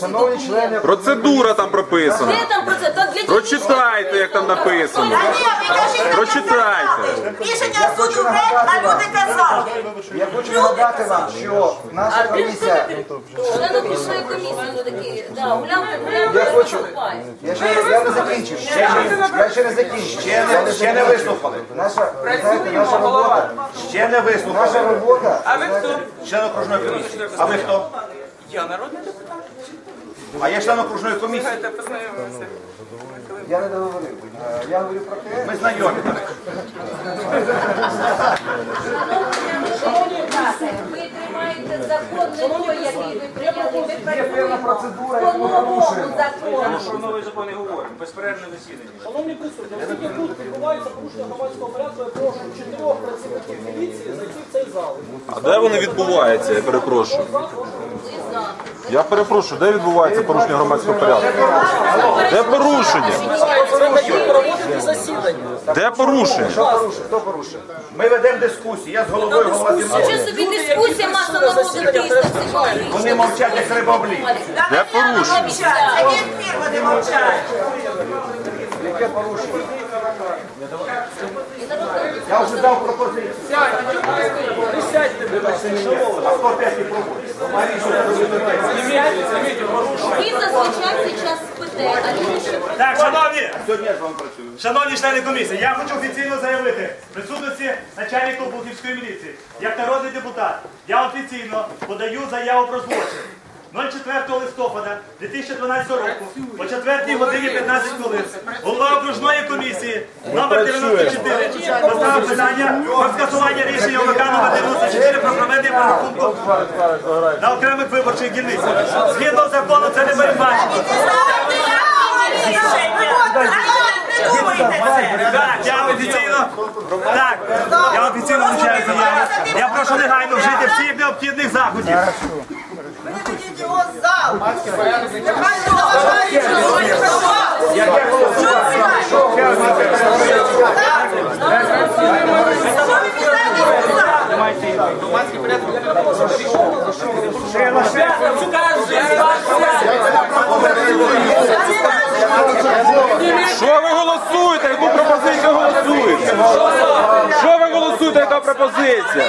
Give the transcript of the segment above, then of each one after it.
Шановні члени Процедура там прописана. Де там процес? Та для Прочитайте, як там написано. Та ні, ви кажіть, Прочитайте. Рішення суду геть, а люди казали. я хочу нагадати вам, що наша комісія, Члени пішої комісії ну такі. Да, гулянки, гулянки. Я хочу- виступають. я ще не- я не закінчив. Я ще не закінчив. Ще не, ще не вислухали. Наша, знаєте, наша робота, Ще не наша вислухали. робота, А ви хто? Член окружної комісії. А ви хто? Я народний депутат. А я член окружної комісії. Слухайте, познайомилися. я не договорив. Е, Я говорю про те, Ми знайомі. Ви тримаєте закон не той, який ви прийняли. Ви є певна процедура, по яку ми новому порушуємо. закону. Про новий закон не говоримо. Безперервне засідання. Шановні присутні, оскільки тут відбувається порушення громадського порядку, я прошу чотирьох працівників міліції зайти в цей зал. А де воно відбувається? Я перепрошую. Я перепрошую, де відбувається порушення громадського порядку? Де порушення? Проводити засідання. Де порушення? Хто порушив? Ми ведемо дискусії. Я з головою мною. Що собі дискусія, маса народу 300. Вони мовчать, як рибоблі. Де порушення? Яке порушення? Я вже дав пропозицію. Присядьте, будь ласка, шановні. А хто п'ятий проводить? Ви зазвичай цей час спите, а люди ще Так, шановні, шановні члени комісії, я хочу офіційно заявити в присутності начальника Бухівської міліції. Як народний депутат, я офіційно подаю заяву про злочин. 04 листопада 2012 року о 4 годині 15 хвилин голова окружної комісії номер 94 поставив питання про скасування рішення ОВК номер 94 про проведення перерахунку на окремих виборчих дільницях. Згідно закону це не передбачено. Так, я офіційно так, я офіційно вручаю заяву. Я прошу негайно вжити всіх необхідних заходів. Що ви голосуєте? Яку пропозицію голосуєте? тут яка пропозиція.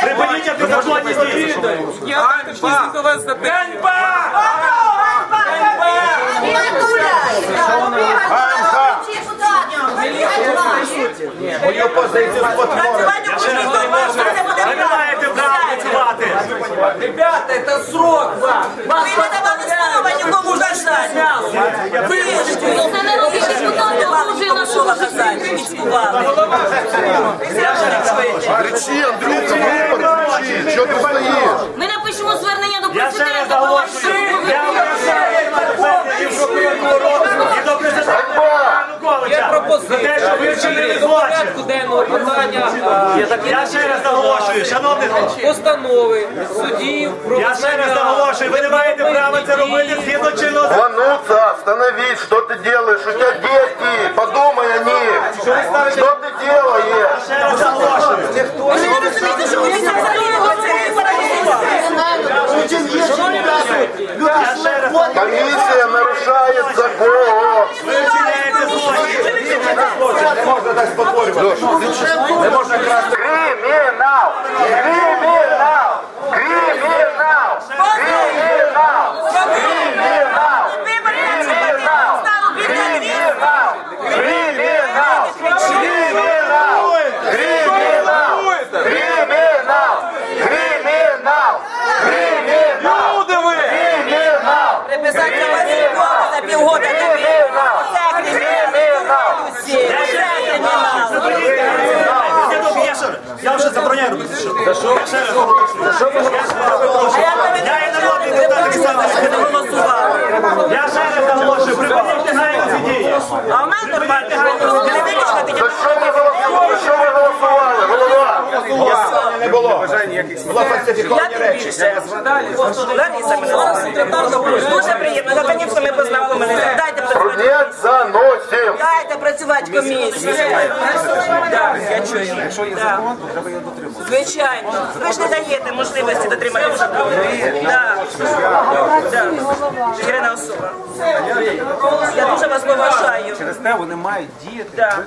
Припиніть, я не вас запитання. Eu posso dizer isso para o outro lado. за те, що ви вчинили злочин. денного питання Я ще раз наголошую, шановні а, постанови суддів про Я ще раз наголошую, ви не маєте права це робити згідно чинного закону. Вануца, остановись, що ти робиш? У тебе діти, подумай о них. Що ви ставите? Що ти робиш? Я ще раз наголошую. Ви не розумієте, що ви не Комісія нарушає закон. Не можна так спотворювати. Не можна красти. Криминал! що забороняє? За що? Ще раз. За що ви наголошуєте? Я не народний депутат Олександр Сергійович. Я ще раз наголошую, припиніть негайно ці дії. А в нас нормально негайно не вирішено. За що ви голосували? За що ви голосували? Голова! Не було. Була фальсифіковані речі. Лариса, мене секретар Дуже приємно. Та ні, все ми. Нет, заносим. Дайте працювати комісії. Так, я чую. Так. Звичайно. Ви ж не даєте можливості дотримати закону. Так. Так. Ірина особа. Я дуже вас поважаю. Через те вони мають діяти. Так.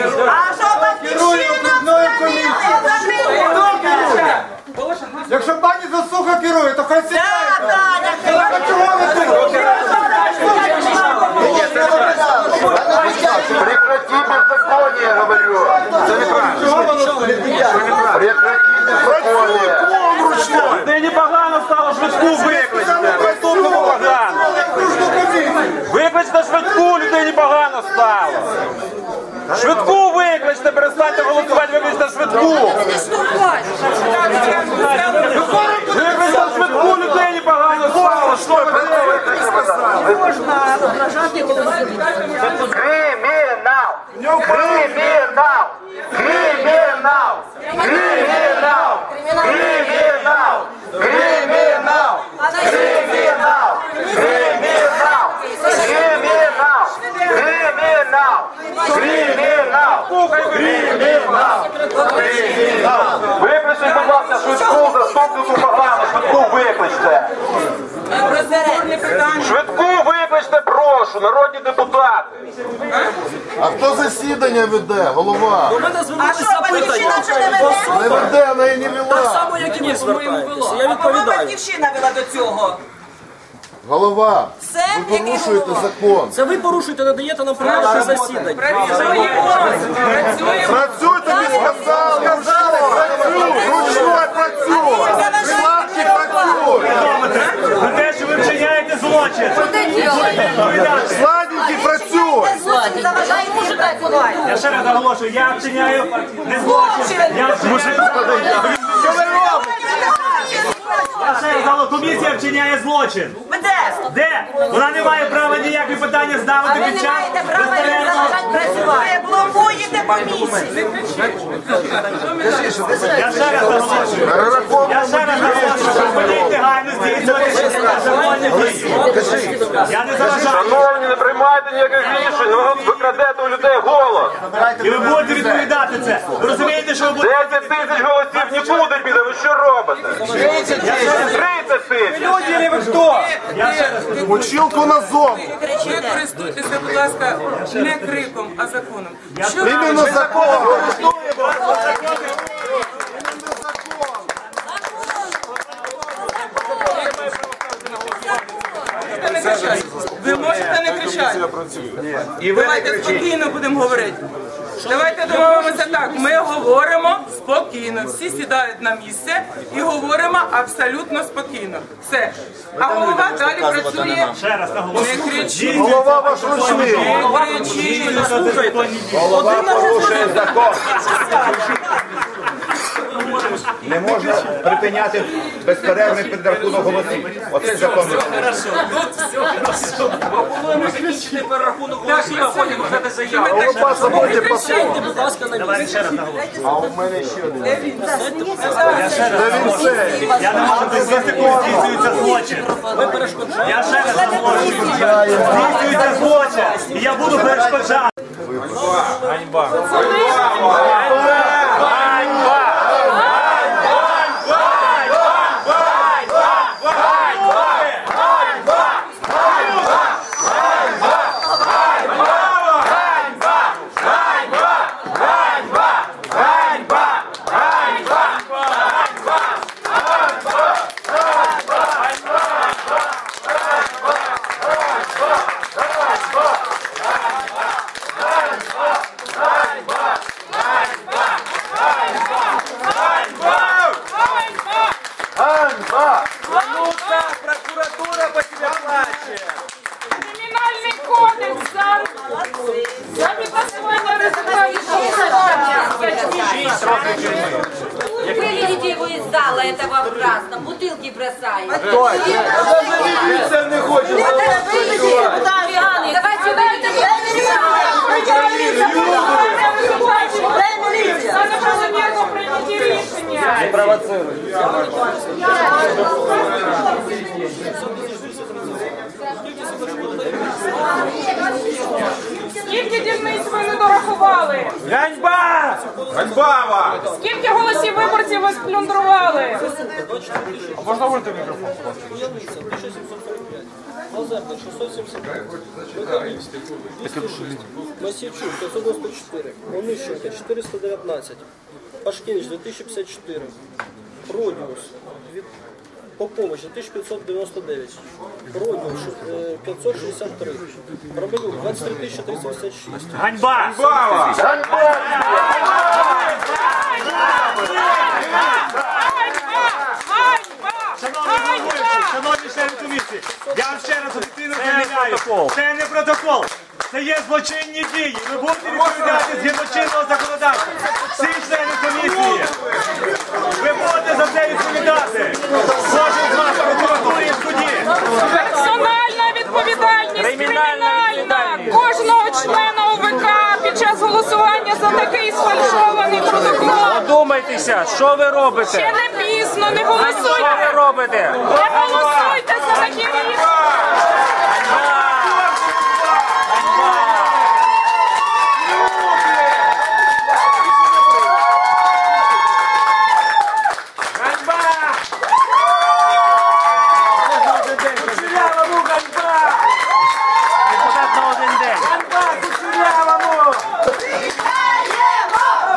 А що керує? Окружною комісією. Якщо пані Засуха керує, то хай сідає. Але чого ви тут? Прекрати беззаконие, говорю. Это неправильно. Прекрати швидку викличте. Наступно швидку, людей непогано стало. Швидку викличте, перестаньте голосувати, викличте швидку. Викличте швидку, людей непогано стало. Що ви Криминал! Народні депутати. А хто засідання веде? Голова. мене А звернулися що, батьківщина вже не веде? Не веде, вона і не Так вела. само, як і ви звертаєтеся. Я А відповідаю. батьківщина вела до цього. Голова, Все, ви який порушуєте голова. закон. Це ви порушуєте, не даєте нам право на засідання. Працюйте, не сказали. Працюй, ручной працюй. хочет. Сладенький працює. Я ще раз оголошую, я вчиняю не злочин. Я вчиняю... Я ще раз оголошую, комісія вчиняє злочин. Де? Вона не має права ніякі питання ви під не час маєте права їм працювати. Ви блокуєте комісію. Я ще раз наголошую. Я ще раз наголошую, що подій негайно здійснювати законні дії. Я не заважаю. Шановні, не приймайте ніяких рішень, ви, ви крадете у людей голос. І ви будете відповідати це. Ви розумієте, що ви будете... 10 тисяч голосів не буде біля, ви що робите? 30 тисяч это ты? Люди или вы хто? Училку на зону. Не користуйтеся, будь ласка, не криком, а законом. Що Іменно законом користуємо. Ви можете не кричати. Давайте спокійно будемо говорити. Давайте домовимося так. Ми говоримо спокійно. Всі сідають на місце і говоримо абсолютно спокійно. Все. А голова далі працює. Не кричіть. Голова ваш ручний. Не кричіть. Голова порушує закон. Не можна припиняти безперервний підрахунок голосів. Оце закон. Пропонуємо закінчити перерахунок голосів, а потім вже заяву. Голова забудьте посол. Сядьте, будь ласка, на Давай ще раз наголошую. А у мене ще один. Я не можу дозволити, коли здійснюється злочин. Ви перешкоджаєте. Я ще раз наголошую. Здійснюється злочин. І я буду перешкоджати. За зала. За неправомірно прийняті рішення. Скільки дільниць ви не дорахували? Ганьба! Ганьба вам! Скільки голосів виборців ви сплюндрували? Лазерник 675. Масівчук 594. Онищенко 419. Пашкевич 2054. Родіус Попович 1599. Родіус е, 563. Романюк 23 386. Ганьба! Ганьба! Шановні члени комісії, я вам ще раз офіційно заявляю, це не протокол. Це є злочинні дії. Ви будете відповідати згідно чинного законодавства. Всі члени комісії. Ви будете за це відповідати. Кожен з вас в прокуратурі і в суді. Персональна відповідальність кримінальна кожного члена ОВК під час голосування за такий сфальшований протокол. Думайтеся, що ви робите? Ще не пізно, не Що ви голосуйте. робите? Не голосуйте за такі рішення. Кучерявому ганьба! Депутат на один день. Ганьба Кучерявому!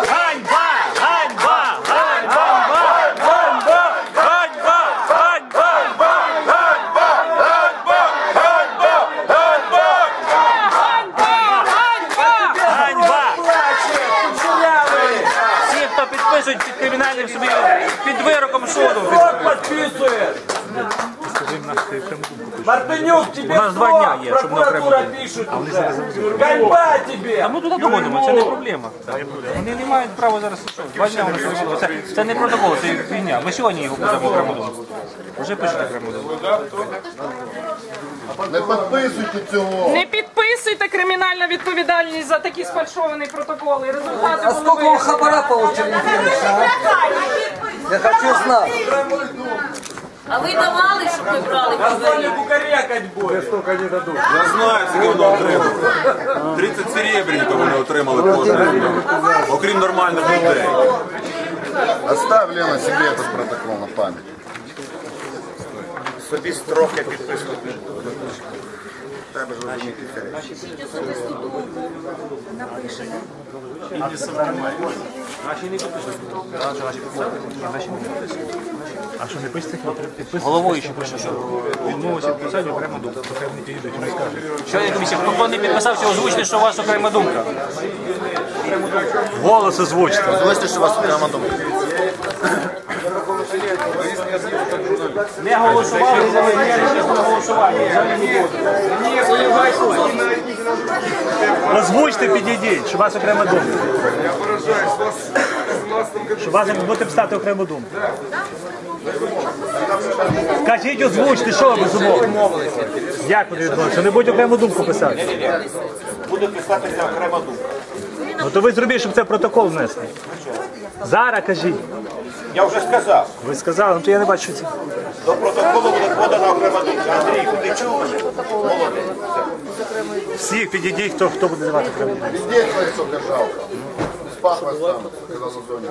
Ганьба! Ганьба! Ганьба! Ганьба! Ганьба! Ганьба! Ганьба! Кучерявий! Всі, хто підписують під кримінальним собі під вироком суду. підписує? Мартинюк, тебе У нас два дня є, щоб на окремо прокуратура пишуть. Ганьба тебе! А ми туди доводимо, це не проблема. Вони не мають права зараз два дня вони собі будуть. Це, це не протокол, це фігня. Ми сьогодні його будемо окремо думку. Вже пишете окремо. Не підписуйте цього. Не підписуйте кримінальну відповідальність за такі сфальшовані протоколи. Результати А сколько он хабара получил, Я хочу знать. А ви давали, щоб ми брали? Название кукарекать будет. Я знаю, скільки воно отримали. 30 серебряників вони отримали кожен. Окрім нормальних людей. Оставь, Лена, себе этот протокол на память. Собі строки підписувати. Пишіть особисту думку. Напишемо. Головою ще пише, що відмовився підписати окрему думку. Окремо не підійдуть, вони скажуть. Що я комісія, хто не підписав, підписався, озвучте, що у вас окрема думка. Голос озвучте. Слышите, что у вас прямо дома? Не голосували, за голосування. Озвучте, підійдіть, що вас окрема думка. Що у вас будете писати окрему думку. Скажіть, озвучте, що ви безумовно. Як вони відмовилися? Не будуть окрему думку писати. Буде писатися окрема думка. Ну то ви зробіть, щоб це в протокол внесли. Зараз кажіть. Я вже сказав, Ви сказали, ну то я не бачу. що це. до протоколу буде подана окрема думка. Андрій, ти чув мене? Всіх підійдіть, хто, хто буде давати окрему думку. Везде твои только жалко. С пахло там, когда на зоне.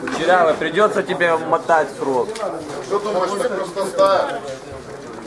Кучерявый, придется тебе мотать срок. Что думаешь, так просто ставь?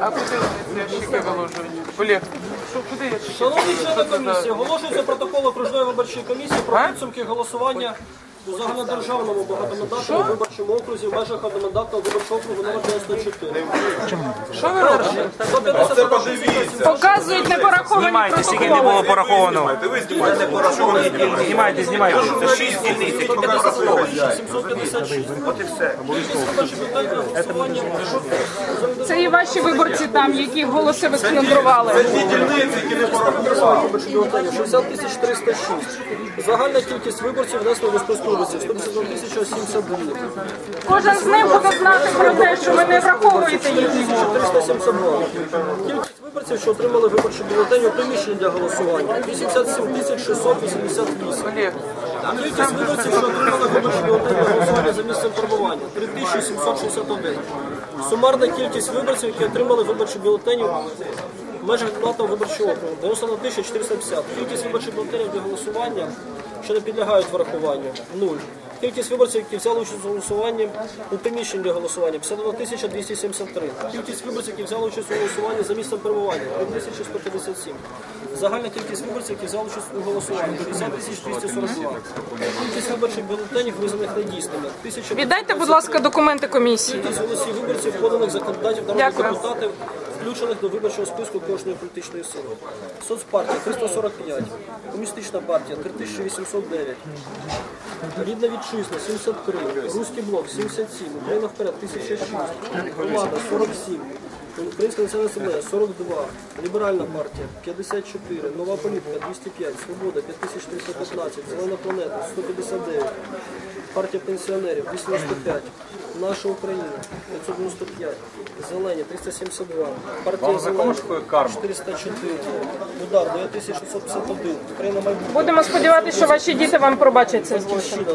А куди ці ящики виложують? Олег, що куди ящики? Шановні члени комісії, оголошується протокол окружної виборчої комісії про підсумки голосування у загальнодержавному багатомандатному виборчому окрузі в межах одномандатного виборчого округу номер 94. Що ви робите? Оце подивіться. Показують непораховані Знімайте, скільки не було пораховано. Ти ви знімаєте, ви? Знімайте, знімайте. Це шість дільниць, які не пораховані. 756. От і все. Це і ваші виборці там, які голоси ви сплюндрували. Це ті дільниці, які не пораховані. Виборчі бюлетені 60 306. Загальна кількість виборців внесли до списку виборців 152 тисяча 72. Кожен з них буде знати про те, що ви не враховуєте їхній голос. 372. Кількість виборців, що отримали виборчі бюлетені у приміщенні для голосування 87 тисяч 688. Кількість виборців, що отримали виборчі бюлетені для голосування за місцем перебування 3761. Сумарна кількість виборців, які отримали виборчі бюлетені в межах платного виборчого округу 91 450. Кількість виборчих бюлетенів для голосування, що не підлягають врахуванню 0. Кількість виборців, які взяли участь у голосуванні у приміщенні для голосування 51 тисяча 273. Кількість виборців, які взяли участь у голосуванні за місцем перебування 3157. Загальна кількість виборців, які взяли участь у голосуванні 60 тисяч 242. Кількість виборчих бюлетенів, визнаних недійсними 1000 Віддайте, будь ласка, документи комісії. Кількість голосів виборців, поданих за кандидатів народних депутатів, включених до виборчого списку кожної політичної сили. Соцпартія 345, Комуністична партія 3809, Рідна вітчизна 73, Руський блок 77, Україна вперед 1006, влада 47, Українська національна асамблея 42, Ліберальна партія 54, Нова політика 205, Свобода 5315, Зелена планета 159, Партія пенсіонерів 295, Наша Україна 595, Зелені 372, Партія Зелені 404, Удар 9651, Україна майбутнє. Будемо сподіватися, що ваші діти вам пробачать цей злочин.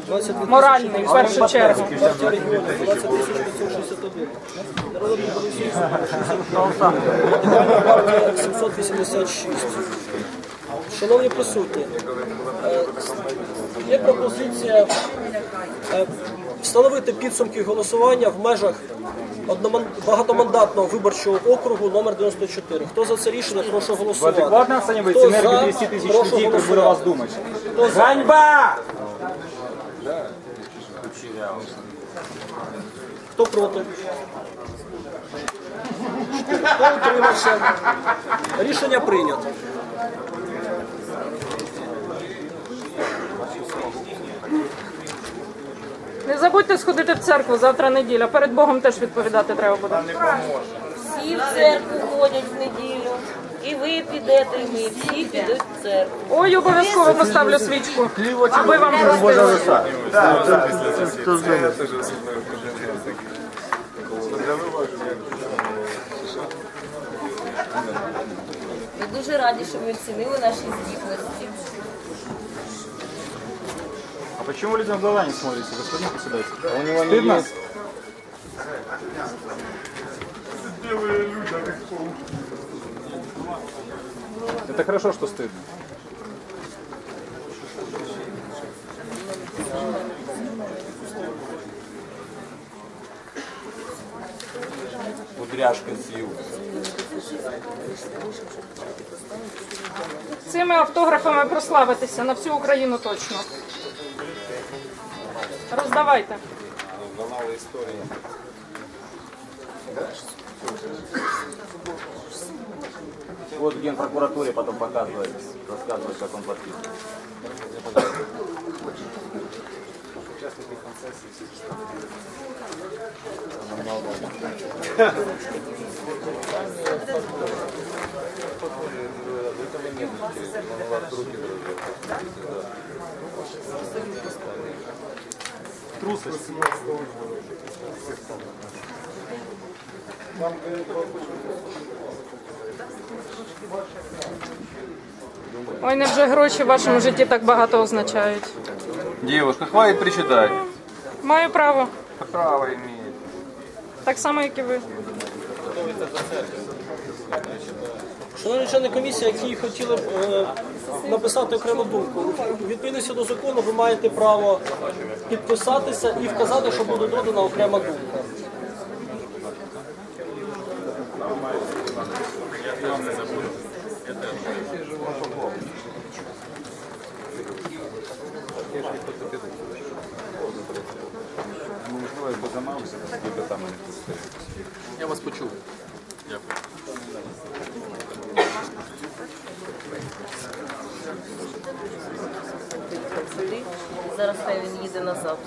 Моральний, в першу чергу. Партія регіонів 20 561, Народний Борисів 62, Радикальна партія 786. Шановні присутні, е, є пропозиція е, встановити підсумки голосування в межах багатомандатного виборчого округу номер 94. Хто за це рішення, прошу голосувати. Адекватно оцениваете Хто энергию за, 10 тысяч прошу людей, буду голосувати. вас за? Ганьба! Хто проти? Хто утримався? Рішення прийнято. Не забудьте сходити в церкву, завтра неділя. Перед Богом теж відповідати треба буде. Всі в церкву ходять в неділю. І ви підете, і ми всі підуть в церкву. Ой, обов'язково поставлю свічку, аби вам простили. Ми дуже раді, що ви оцінили наші здібності. А почему людям в глаза не смотрите, господин председатель? А у него не есть... Это хорошо, что стыдно. Кудряшка сів. Цими автографами прославитися на всю Україну точно. Роздавайте. Вот в генпрокуратуре потом показывает, рассказывает, как он подписан. Ой, невже гроші в вашому житті так багато означають. Девушка, хватит причитать. Маю право, Право имеет. так само, як і ви. Шановні члени комісії, які хотіли б е, написати окрему думку, у відповідності до закону ви маєте право підписатися і вказати, що буде додана окрема думка. Я вас почув. Зараз хай він їде назад.